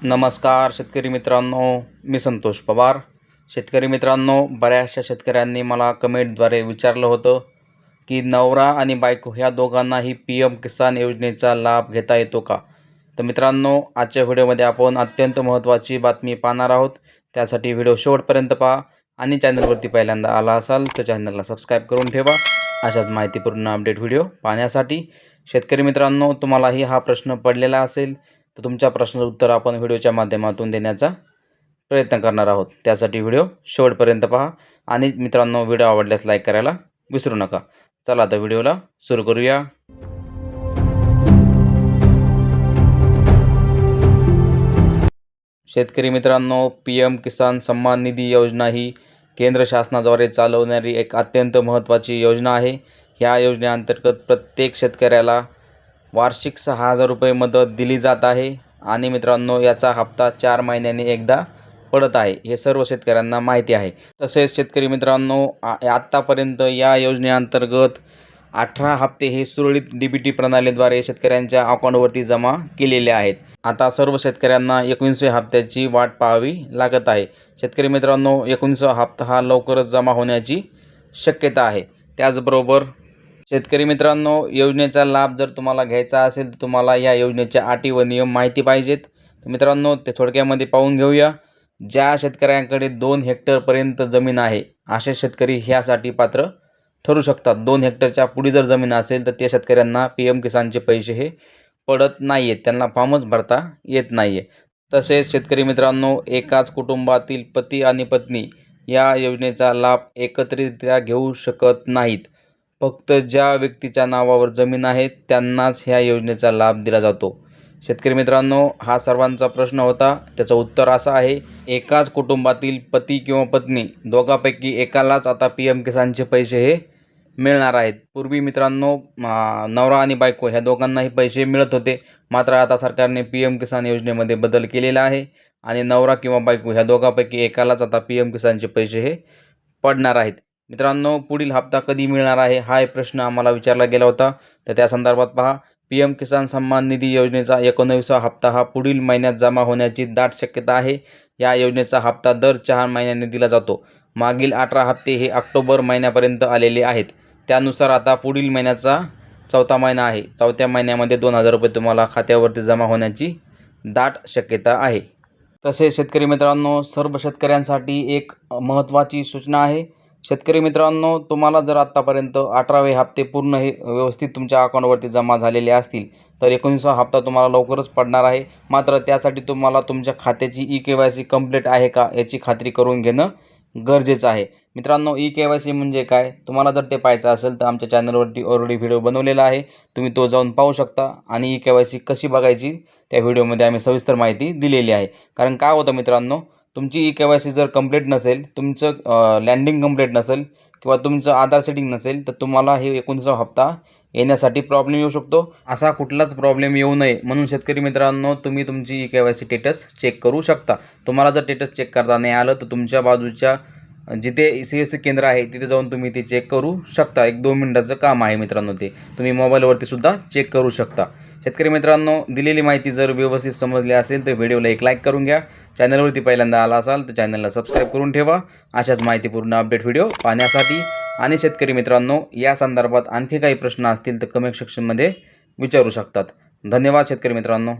नमस्कार शेतकरी मित्रांनो मी संतोष पवार. शेतकरी मित्रांनो बऱ्याचशा शेतकऱ्यांनी मला कमेंटद्वारे विचारलं होतं की नवरा आणि बायको ह्या दोघांनाही पी एम किसान योजनेचा लाभ घेता येतो का? तर मित्रांनो आजच्या व्हिडिओमध्ये आपण अत्यंत महत्त्वाची बातमी पाहणार आहोत. त्यासाठी व्हिडिओ शेवटपर्यंत पहा आणि चॅनलवरती पहिल्यांदा आला असाल तर चॅनलला सबस्क्राईब करून ठेवा. अशाच माहितीपूर्ण अपडेट व्हिडिओ पाहण्यासाठी शेतकरी मित्रांनो तुम्हालाही हा प्रश्न पडलेला असेल तर तुमच्या प्रश्नाचं उत्तर आपण व्हिडिओच्या माध्यमातून देण्याचा प्रयत्न करणार आहोत. त्यासाठी व्हिडिओ शेवटपर्यंत पहा आणि मित्रांनो व्हिडिओ आवडल्यास लाईक करायला विसरू नका. चला आता व्हिडिओला सुरू करूया. शेतकरी मित्रांनो पी एम किसान सन्मान निधी योजना ही केंद्र शासनाद्वारे चालवणारी एक अत्यंत महत्त्वाची योजना आहे. ह्या योजनेअंतर्गत प्रत्येक शेतकऱ्याला वार्षिक सहा हजार रुपये मदत दिली जात आहे. आणि मित्रांनो याचा हप्ता चार महिन्यांनी एकदा पडत आहे हे सर्व शेतकऱ्यांना माहिती आहे. तसेच शेतकरी मित्रांनो आ आत्तापर्यंत या योजनेअंतर्गत अठरा हप्ते हे सुरळीत डी बी टी प्रणालीद्वारे शेतकऱ्यांच्या अकाउंटवरती जमा केलेले आहेत. आता सर्व शेतकऱ्यांना एकोणीसव्या हप्त्याची वाट पाहावी लागत आहे. शेतकरी मित्रांनो एकोणीसवा हप्ता हा लवकरच जमा होण्याची शक्यता आहे. त्याचबरोबर शेतकरी मित्रांनो योजनेचा लाभ जर तुम्हाला घ्यायचा असेल तर तुम्हाला या योजनेच्या अटी व नियम माहिती पाहिजेत. तर मित्रांनो ते थोडक्यामध्ये पाहून घेऊया. ज्या शेतकऱ्यांकडे दोन हेक्टरपर्यंत जमीन आहे असे शेतकरी ह्यासाठी पात्र ठरू शकतात. दोन हेक्टरच्या पुढे जर जमीन असेल तर त्या शेतकऱ्यांना पी एम किसानचे पैसे हे पडत नाही आहेत त्यांना फॉर्मच भरता येत नाही आहे तसेच शेतकरी मित्रांनो एकाच कुटुंबातील पती आणि पत्नी या योजनेचा लाभ एकत्रितरित्या घेऊ शकत नाहीत. फक्त ज्या व्यक्तीच्या नावावर जमीन आहे त्यांनाच ह्या योजनेचा लाभ दिला जातो. शेतकरी मित्रांनो हा सर्वांचा प्रश्न होता. त्याचं उत्तर असं आहे एकाच कुटुंबातील पती किंवा पत्नी दोघांपैकी एकालाच आता पी एम किसानचे पैसे हे मिळणार आहेत. पूर्वी मित्रांनो नवरा आणि बायको ह्या दोघांनाही पैसे मिळत होते. मात्र आता सरकारने पी एम किसान योजनेमध्ये बदल केलेला आहे आणि नवरा किंवा बायको ह्या दोघांपैकी एकालाच आता पी एम किसानचे पैसे हे पडणार आहेत. मित्रांनो पुढील हप्ता कधी मिळणार आहे हा एक प्रश्न आम्हाला विचारला गेला होता. तर त्या संदर्भात पहा पी एम किसान सन्मान निधी योजनेचा एकोणवीसवा हप्ता हा पुढील महिन्यात जमा होण्याची दाट शक्यता आहे. या योजनेचा हप्ता दर चार महिन्यांनी दिला जातो. मागील अठरा हप्ते हे ऑक्टोबर महिन्यापर्यंत आलेले आहेत. त्यानुसार आता पुढील महिन्याचा चौथा महिना आहे. चौथ्या महिन्यामध्ये दोन हजार रुपये तुम्हाला खात्यावरती जमा होण्याची दाट शक्यता आहे. तसेच शेतकरी मित्रांनो सर्व शेतकऱ्यांसाठी एक महत्त्वाची सूचना आहे. शेतकरी मित्रांनो तुम्हाला जर आत्तापर्यंत अठरावे हप्ते पूर्ण हे व्यवस्थित तुमच्या अकाउंटवरती जमा झालेले असतील तर एकोणीसवा हप्ता तुम्हाला लवकरच पडणार आहे. मात्र त्यासाठी तुम्हाला तुमच्या खात्याची E K Y C complete आहे का याची खात्री करून घेणं गरजेचं आहे. मित्रांनो ई के वाय सी म्हणजे काय? तुम्हाला जर ते पाहायचं असेल तर आमच्या चॅनलवरती ऑलरेडी व्हिडिओ बनवलेला आहे. तुम्ही तो जाऊन पाहू शकता आणि ई के वाय सी कशी बघायची त्या व्हिडिओमध्ये आम्ही सविस्तर माहिती दिलेली आहे. कारण काय होतं मित्रांनो तुमची ई के वाय सी जर कंप्लीट नसेल तुमचं लँडिंग कंप्लीट नसेल किंवा तुमचं आधार सेटिंग नसेल तर तुम्हाला हे एकोणीसवा हप्ता येण्यासाठी प्रॉब्लेम येऊ शकतो. असा कुठलाच प्रॉब्लेम येऊ नये. म्हणून शेतकरी मित्रांनो तुम्ही तुमची E K Y C status check करू शकता. तुम्हाला जर स्टेटस चेक करता नाही आलं तर तुमच्या बाजूच्या जिथे सी एस सी केंद्र आहे तिथे जाऊन तुम्ही ते चेक करू शकता. एक दोन मिनटाचं काम आहे मित्रांनो ते. तुम्ही मोबाईलवरती सुद्धा चेक करू शकता. शेतकरी मित्रांनो दिलेली माहिती जर व्यवस्थित समजली असेल तर व्हिडिओला एक लाईक करून घ्या. चॅनलवरती पहिल्यांदा आला असाल तर चॅनलला सबस्क्राईब करून ठेवा. अशाच माहितीपूर्ण अपडेट व्हिडिओ पाहण्यासाठी. आणि शेतकरी मित्रांनो या संदर्भात आणखी काही प्रश्न असतील तर कमेंट सेक्शनमध्ये विचारू शकतात. धन्यवाद शेतकरी मित्रांनो.